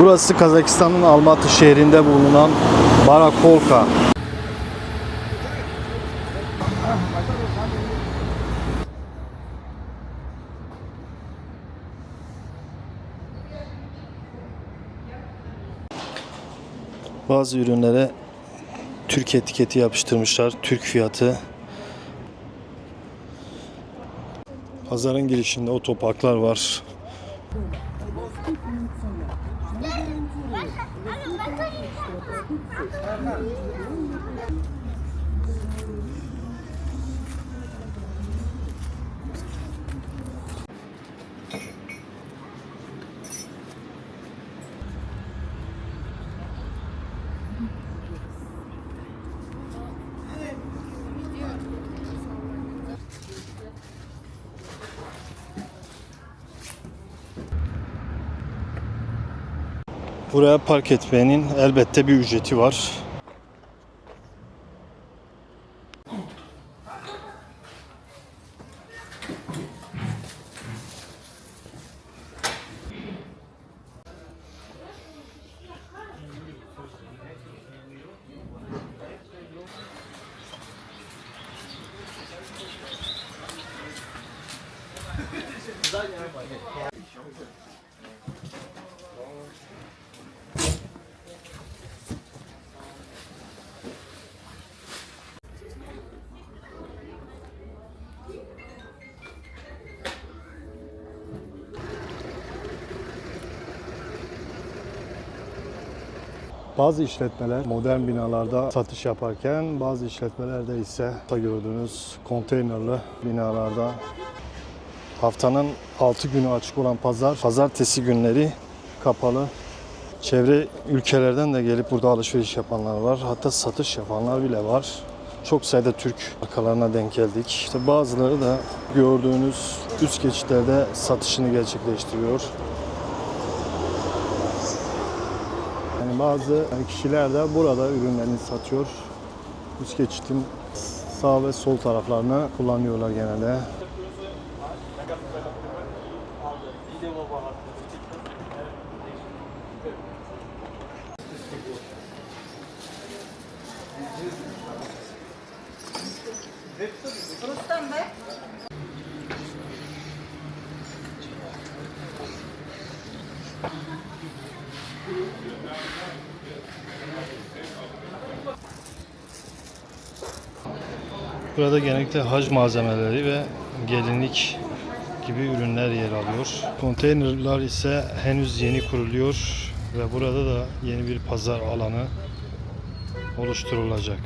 Burası Kazakistan'ın Almatı şehrinde bulunan Barakolka. Bazı ürünlere Türk etiketi yapıştırmışlar. Türk fiyatı. Pazarın girişinde otoparklar var. 把老白鸽你带过来把东你带过来 Buraya park etmenin elbette bir ücreti var. Bazı işletmeler modern binalarda satış yaparken bazı işletmelerde ise gördüğünüz konteynerlı binalarda haftanın 6 günü açık olan pazar, pazartesi günleri kapalı. Çevre ülkelerden de gelip burada alışveriş yapanlar var. Hatta satış yapanlar bile var. Çok sayıda Türk markalarına denk geldik. İşte bazıları da gördüğünüz üst geçitlerde satışını gerçekleştiriyor. Yani bazı kişiler de burada ürünlerini satıyor. Üst geçitin sağ ve sol taraflarını kullanıyorlar genelde. Burada genellikle hac malzemeleri ve gelinlik gibi ürünler yer alıyor. Konteynerlar ise henüz yeni kuruluyor ve burada da yeni bir pazar alanı oluşturulacak.